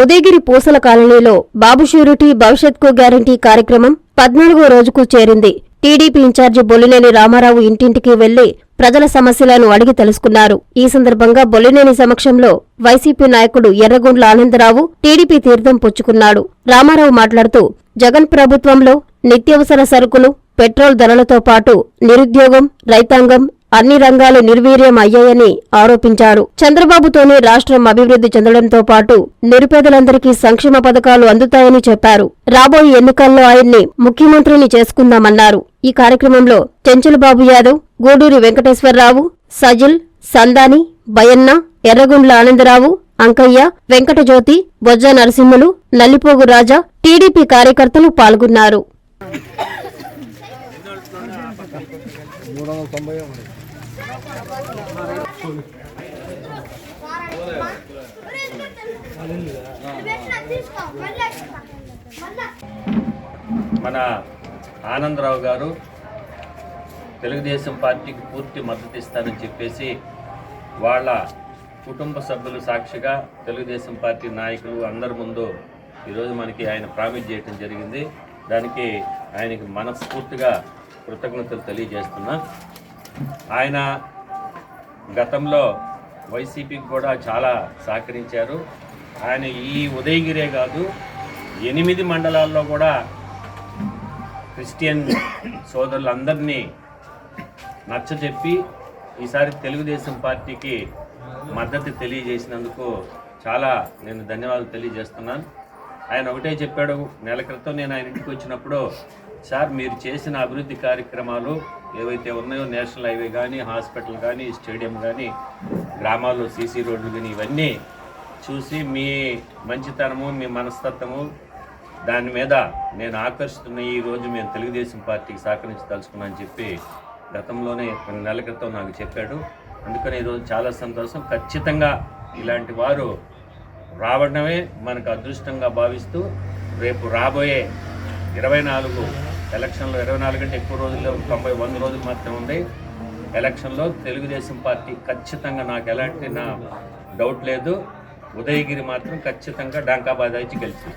ఉదయగిరి పూసల కాలనీలో బాబు surety భవిష్యత్కు guarantee కార్యక్రమం పద్నాలుగో రోజుకు చేరింది. టీడీపీ ఇన్ఛార్జి బొల్లినేని రామారావు ఇంటింటికి వెళ్ళి ప్రజల సమస్యలను అడిగి తెలుసుకున్నారు. ఈ సందర్భంగా బొల్లినేని సమక్షంలో వైసీపీ నాయకుడు ఎర్రగొండ్ల ఆనందరావు టీడీపీ తీర్థం పుచ్చుకున్నాడు. రామారావు మాట్లాడుతూ జగన్ ప్రభుత్వంలో నిత్యావసర సరుకులు పెట్రోల్ ధరలతో పాటు నిరుద్యోగం రైతాంగం అన్ని రంగాలు నిర్వీర్యం అయ్యాయని ఆరోపించారు. చంద్రబాబుతోనే రాష్ట్రం అభివృద్ధి చెందడంతో పాటు నిరుపేదలందరికీ సంక్షేమ పథకాలు అందుతాయని చెప్పారు. రాబోయే ఎన్నికల్లో ఆయన్ని ముఖ్యమంత్రిని చేసుకుందామన్నారు. ఈ కార్యక్రమంలో చెంచులబాబు యాదవ్ గూడూరి వెంకటేశ్వరరావు సజిల్ సందాని బయన్న ఎర్రగుండ్ల ఆనందరావు అంకయ్య వెంకటజ్యోతి బొజ్జ నరసింహులు నల్లిపోగు రాజా టీడీపీ కార్యకర్తలు పాల్గొన్నారు. మన ఆనందరావు గారు తెలుగుదేశం పార్టీకి పూర్తి మద్దతు ఇస్తారని చెప్పేసి వాళ్ళ కుటుంబ సభ్యులు సాక్షిగా తెలుగుదేశం పార్టీ నాయకులు అందరి ముందు ఈరోజు మనకి ఆయన ప్రామిస్ చేయటం జరిగింది. దానికి ఆయనకి మనస్ఫూర్తిగా కృతజ్ఞతలు తెలియజేస్తున్నా. ఆయన గతంలో వైసీపీకి కూడా చాలా సహకరించారు. ఆయన ఈ ఉదయగిరే కాదు ఎనిమిది మండలాల్లో కూడా క్రిస్టియన్ సోదరులందరినీ నచ్చజెప్పి ఈసారి తెలుగుదేశం పార్టీకి మద్దతు తెలియజేసినందుకు చాలా నేను ధన్యవాదాలు తెలియజేస్తున్నాను. ఆయన ఒకటే చెప్పాడు నెల క్రితం నేను ఆయన ఇంటికి వచ్చినప్పుడు సార్ మీరు చేసిన అభివృద్ధి కార్యక్రమాలు ఏవైతే ఉన్నాయో నేషనల్ హైవే కానీ హాస్పిటల్ కానీ స్టేడియం కానీ గ్రామాల్లో సీసీ రోడ్లు కానీ ఇవన్నీ చూసి మీ మంచితనము మీ మనస్తత్వము దాని మీద నేను ఆకర్షిస్తున్న ఈరోజు మేము తెలుగుదేశం పార్టీకి సహకరించదలుచుకున్నా అని చెప్పి గతంలోనే కొన్ని నెలల క్రితం నాకు చెప్పాడు. అందుకని ఈరోజు చాలా సంతోషం. ఖచ్చితంగా ఇలాంటి వారు రావడమే మనకు అదృష్టంగా భావిస్తూ రేపు రాబోయే ఇరవై నాలుగు ఎలక్షన్లో ఇరవై నాలుగు గంటే ఎక్కువ రోజుల్లో తొంభై వంద రోజులు మాత్రమే ఉంది. ఎలక్షన్లో తెలుగుదేశం పార్టీ ఖచ్చితంగా నాకు ఎలాంటి నా డౌట్ లేదు. ఉదయగిరి మాత్రం ఖచ్చితంగా డాంకాబాద్ అయితే గెలిచింది.